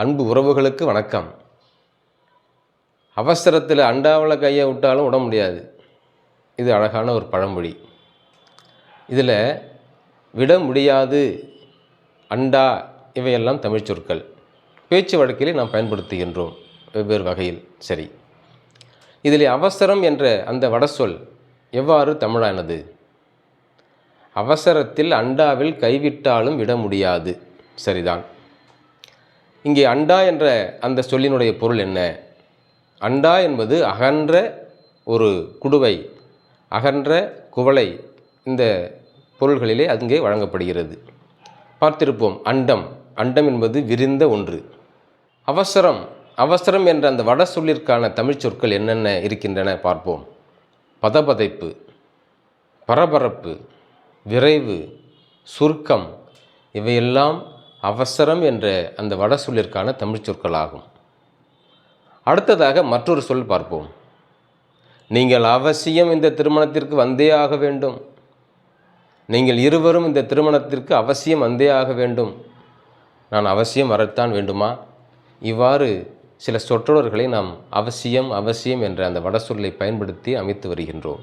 அன்பு உறவுகளுக்கு வணக்கம். அவசரத்தில் அண்டாவில் கையை விட்டாலும் விட முடியாது. இது அழகான ஒரு பழமொழி. இதில் விட முடியாது அண்டா இவையெல்லாம் தமிழ் சொற்கள். பேச்சு வழக்கிலே நாம் பயன்படுத்துகின்றோம் வெவ்வேறு வகையில். சரி. இதில் அவசரம் என்ற அந்த வடசொல் எவ்வாறு தமிழானது? அவசரத்தில் அண்டாவில் கைவிட்டாலும் விட முடியாது. சரிதான். இங்கே அண்டா என்ற அந்த சொல்லினுடைய பொருள் என்ன? அண்டா என்பது அகன்ற ஒரு குடுவை அகன்ற குவளை இந்த பொருள்களிலே அங்கே வழங்கப்படுகிறது. பார்த்திருப்போம் அண்டம். அண்டம் என்பது விரிந்த ஒன்று. அவசரம். அவசரம் என்ற அந்த வட சொல்லிற்கான தமிழ் சொற்கள் என்னென்ன இருக்கின்றன பார்ப்போம். பதபதைப்பு பரபரப்பு விரைவு சுருக்கம் இவையெல்லாம் அவசரம் என்ற அந்த வட சொல்லிற்கான தமிழ் சொற்களாகும். அடுத்ததாக மற்றொரு சொல் பார்ப்போம். நீங்கள் அவசியம் இந்த திருமணத்திற்கு வந்தே ஆக வேண்டும். நீங்கள் இருவரும் இந்த திருமணத்திற்கு அவசியம் வந்தே ஆக வேண்டும். நான் அவசியம் வரத்தான் வேண்டுமா? இவ்வாறு சில சொற்றொடர்களை நாம் அவசியம் அவசியம் என்ற அந்த வட சொல்லை பயன்படுத்தி அமைத்து வருகின்றோம்.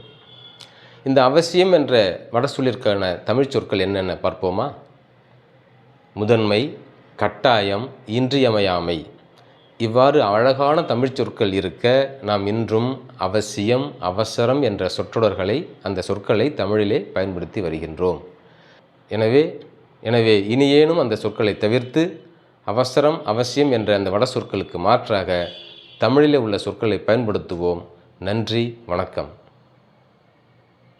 இந்த அவசியம் என்ற வட சொல்லிற்கான தமிழ் சொற்கள் என்னென்ன பார்ப்போமா? முதன்மை கட்டாயம் இன்றியமையாமை. இவ்வாறு அழகான தமிழ்ச் சொற்கள் இருக்க நாம் இன்றும் அவசியம் அவசரம் என்ற சொற்றொடர்களை அந்த சொற்களை தமிழிலே பயன்படுத்தி வருகின்றோம். எனவே எனவே இனியேனும் அந்த சொற்களை தவிர்த்து அவசரம் அவசியம் என்ற அந்த வட சொற்களுக்கு மாற்றாக தமிழிலே உள்ள சொற்களை பயன்படுத்துவோம். நன்றி வணக்கம்.